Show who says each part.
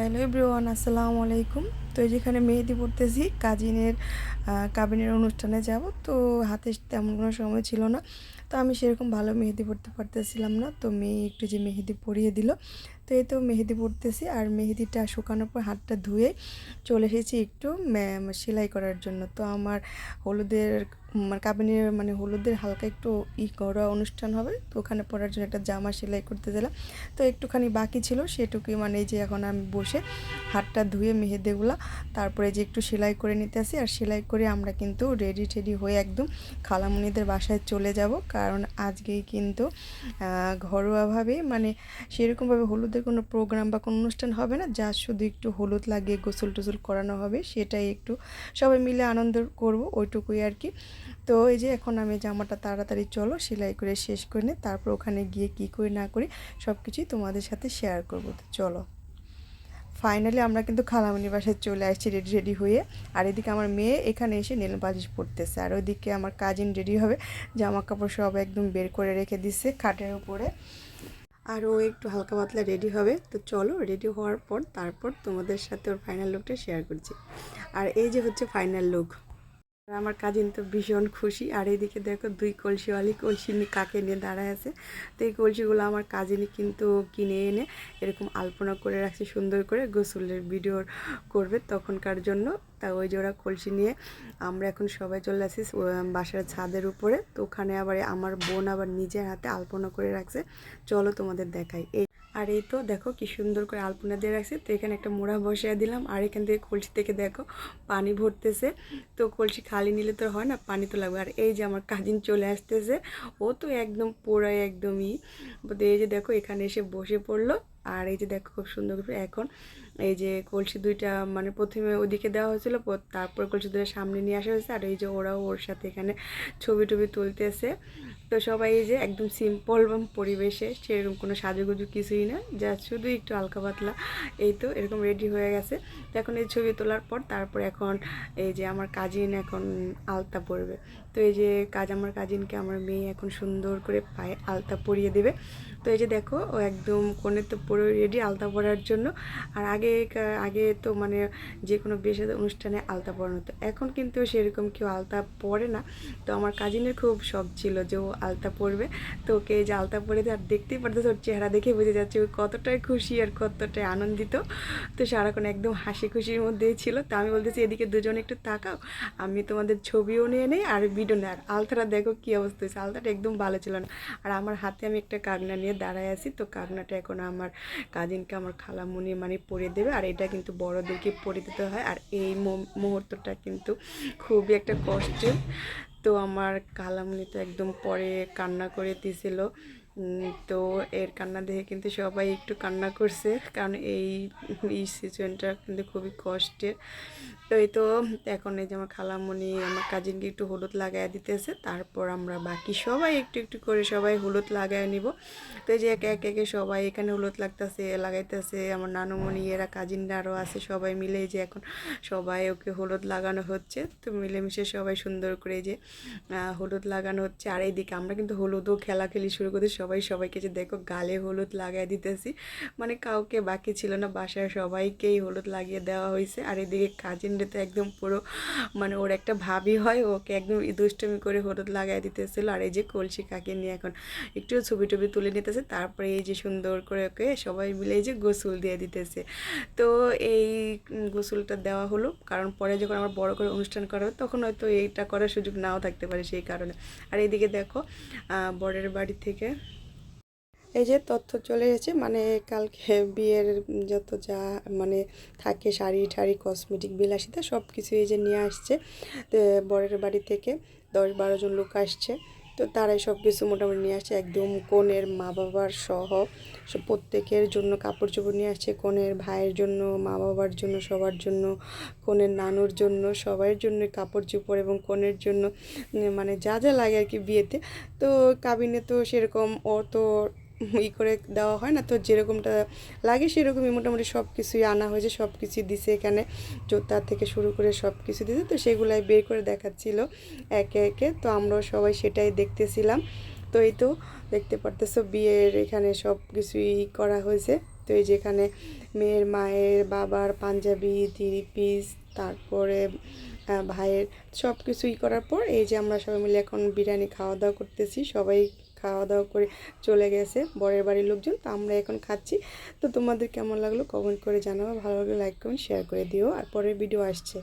Speaker 1: Hello ব্রিওয়ান আসসালামু আলাইকুম। তো যেখানে মেহেদি পড়তেছি কাজিনের কাবিনের অনুষ্ঠানে যাব। তো হাতে তেমন কোনো সময় ছিল না। তো আমি সেরকম ভালো মেহেদি পড়তে পারতেছিলাম না। তো মেয়ে একটু যে মেহেদি পরিয়ে দিল তো এই তো মেহেদি পড়তেছি আর মেহেদিটা শুকানোর পর হাতটা ধুয়ে চলে এসেছি একটু সেলাই করার জন্য। তো আমার হলুদের মানে কাবিনের মানে হলুদের হালকা একটু ই ঘরোয়া অনুষ্ঠান হবে, তো ওখানে পরার জন্য একটা জামা সেলাই করতে দিলাম তো একটুখানি বাকি ছিল সেটুকুই মানে এই যে এখন আমি বসে হাতটা ধুয়ে মেহেদিগুলা, তারপরে যে একটু সেলাই করে নিতে আসি আর সেলাই করে আমরা কিন্তু রেডি টেডি হয়ে একদম খালামুনিদের বাসায় চলে যাব, কারণ আজকেই কিন্তু ঘরোয়াভাবে মানে সেরকমভাবে হলুদের কোনো প্রোগ্রাম বা কোনো অনুষ্ঠান হবে না, যা শুধু একটু হলুদ লাগিয়ে গোসল টোসল করানো হবে, সেটাই একটু সবাই মিলে আনন্দ করব ওইটুকুই আর কি। তো এই যে এখন আমি জামাটা তাড়াতাড়ি চলো, সেলাই করে শেষ করে তারপর ওখানে গিয়ে কী করি না করি সব কিছুই তোমাদের সাথে শেয়ার করব। তো চলো। ফাইনালি আমরা কিন্তু খালামনি বাসায় চলে আসছি রেডি রেডি হয়ে। আর এদিকে আমার মেয়ে এখানে এসে নীল পালিশ পড়তেছে আর ওইদিকে আমার কাজিন রেডি হবে, জামা কাপড় সব একদম বের করে রেখে দিচ্ছে খাটের উপরে। আর ও একটু হালকা পাতলা রেডি হবে। তো চলো রেডি হওয়ার পর তারপর তোমাদের সাথে ওর ফাইনাল লুকটা শেয়ার করছি। আর এই যে হচ্ছে ফাইনাল লুক আমার কাজিন তো ভীষণ খুশি। আর এইদিকে দেখো দুই কলসিওয়ালি কলসি কাকে নিয়ে দাঁড়ায় আছে। তো এই কলসিগুলো আমার কাজিনই কিন্তু কিনে এনে এরকম আলপনা করে রাখছে, সুন্দর করে গোসলের ভিডিও করবে তখনকার জন্য। তা ওই জোড়া কলসি নিয়ে আমরা এখন সবাই চলে আসি বাসার ছাদের উপরে। তো ওখানে আবার আমার বোন আবার নিজের হাতে আলপনা করে রাখছে। চলো তোমাদের দেখাই। এই আর এই তো দেখো কি সুন্দর করে আলপনা দিয়ে রাখছে। তো এখানে একটা মোড়া বসিয়ে দিলাম। আর এখান থেকে কলসি থেকে দেখো পানি ভরতেছে। তো কলসি খালি নিলে তো হয় না, পানি তো লাগবে। আর এই যে আমার কাজিন চলে আসতেছে। ও তো একদম পুরাই একদমই। এই যে দেখো এখানে এসে বসে পড়ল। আর এই যে দেখো খুব সুন্দর করে এখন এই যে কলসি দুইটা মানে প্রথমে ওদিকে দেওয়া হয়েছিল তারপর কলসি দুটো সামনে নিয়ে আসা হয়েছে। আর এই যে ওরাও ওর সাথে এখানে ছবি টবি তুলতেছে। তো সবাই এই যে একদম সিম্পল এবং পরিবেশে সেরকম কোনো সাজুগুজু কিছুই না যা শুধু একটু হালকা পাতলা। এই তো এরকম রেডি হয়ে গেছে। তো এখন এই ছবি তোলার পর তারপর এখন এই যে আমার কাজিন এখন আলতা পরবে। তো এই যে কাজ আমার কাজিনকে আমার মেয়ে এখন সুন্দর করে পায়ে আলতা পরিয়ে দেবে। তো এই যে দেখো, ও একদম কোণে তো পুরো রেডি আলতা পরার জন্য। আর আগে আগে তো মানে যে কোনো বিয়ে অনুষ্ঠানে আলতা পরানো হতো। এখন কিন্তু সেরকম কেউ আলতা পরে না। তো আমার কাজিনের খুব শখ ছিল যে ও আলতা পরবে। তো ওকে যে আলতা পরে আর দেখতেই পারতেছে, ওর চেহারা দেখে বুঝে যাচ্ছে ও কতটাই খুশি আর কতটাই আনন্দিত। তো সারাক্ষণ একদম হাসি খুশির মধ্যেই ছিল। তো আমি বলতেছি, এদিকে দুজনে একটু তাকাও, আমি তোমাদের ছবিও নিয়ে নেই আর ভিডিও নেই। আর আলতাটা দেখো কী অবস্থা হয়েছে। আলতাটা একদম ভালো ছিল না। আর আমার হাতে আমি একটা কাগনা নিয়ে দাঁড়ায় আছি। তো কাগনাটা এখন আমার কাজিনকে আমার খালামুনি মানে পরে দেবে। আর এটা কিন্তু বড়দেরকে পরে দিতে হয়। আর এই মুহূর্তটা কিন্তু খুবই একটা কষ্টের। তো আমার কালামনি তো একদম পরে কান্না করে দিছিল তো এর কান্না দেখে কিন্তু সবাই একটু কান্না করছে, কারণ এই এই সিচুয়েশনটা কিন্তু খুবই কষ্টের। তো এই তো এখন এই যে আমার খালামণি, আমার কাজিনকে একটু হলুদ লাগাই দিতেছে, তারপর আমরা বাকি সবাই একটু একটু করে সবাই হলুদ লাগাই নিব। তো এই যে একে একে একে সবাই এখানে হলুদ লাগতেছে, লাগাইতেছে, আমার নানুমণি, এরা কাজিনরা আরও আছে, সবাই মিলে যে এখন সবাই ওকে হলুদ লাগানো হচ্ছে। তো মিলেমিশে সবাই সুন্দর করে যে হলুদ লাগানো হচ্ছে। আর এইদিকে আমরা কিন্তু হলুদও খেলা খেলি শুরু করতে সবাই সবাইকে যে দেখো গালে হলুদ লাগাই দিতেছি। মানে কাউকে বাকি ছিল না বাসায় সবাইকেই হলুদ লাগিয়ে দেওয়া হয়েছে। আর এদিকে কাজিনটা তো একদম পুরো মানে ওর একটা ভাবি হয়, ওকে একদম দুষ্টমি করে হলুদ লাগাই দিতেছিল। আর এই যে কলসি কাকে নিয়ে এখন একটু ছবি টবি তুলে নিতেছে, তারপরে এই যে সুন্দর করে ওকে সবাই মিলে এই যে গোসল দিয়ে দিতেছে। তো এই গোসলটা দেওয়া হলো, কারণ পরে যখন আমার বড় করে অনুষ্ঠান করা হবে, তখন হয়তো এইটা করার সুযোগ নাও থাকতে পারে সেই কারণে। আর এইদিকে দেখো বরের বাড়ি থেকে এই যে তথ্য চলে এসেছে মানে কালকে বিয়ের যত যা মানে থাকে, শাড়ি ঠাড়ি কসমেটিক বিলাসিতা সব কিছু এই যে নিয়ে আসছে। বরের বাড়ি থেকে দশ বারো জন লোক আসছে। তো তারাই সব কিছু মোটামুটি নিয়ে আসছে। একদম কনের মা বাবার সহ প্রত্যেকের জন্য কাপড় চোপড় নিয়ে আসছে। কনের ভাইয়ের জন্য মা বাবার জন্য, সবার জন্য, কনের নানুর জন্য সবার জন্য কাপড় চোপড় এবং কনের জন্য মানে যা যা লাগে আর কি বিয়েতে। তো কাবিনে তো সেরকম ও তো ই করে দেওয়া হয় না। তো যেরকমটা লাগে সেরকমই মোটামুটি সব কিছুই আনা হয়েছে সব কিছুই দিছে এখানে। জুতা থেকে শুরু করে সব কিছু দিছে। তো সেগুলাই বের করে দেখাচ্ছিল একে একে। তো আমরাও সবাই সেটাই দেখতেছিলাম। তো এই তো দেখতে পারতেছো বিয়ের এখানে সব কিছুই করা হয়েছে। তো এই যেখানে মেয়ের, মায়ের, বাবার, পাঞ্জাবি, থ্রি পিস, তারপরে ভাইয়ের সব কিছুই করার পর এই যে আমরা সবাই মিলে এখন বিরিয়ানি খাওয়া দাওয়া করতেছি। সবাই খাওয়া দাওয়া করে চলে গেছে বরের বাড়ির লোকজন, তো আমরা এখন খাচ্ছি। তো তোমাদের কেমন লাগল কমেন্ট করে জানাব ভালো লাগলে লাইক কমেন্ট শেয়ার করে দিও, আর পরের ভিডিও আসছে।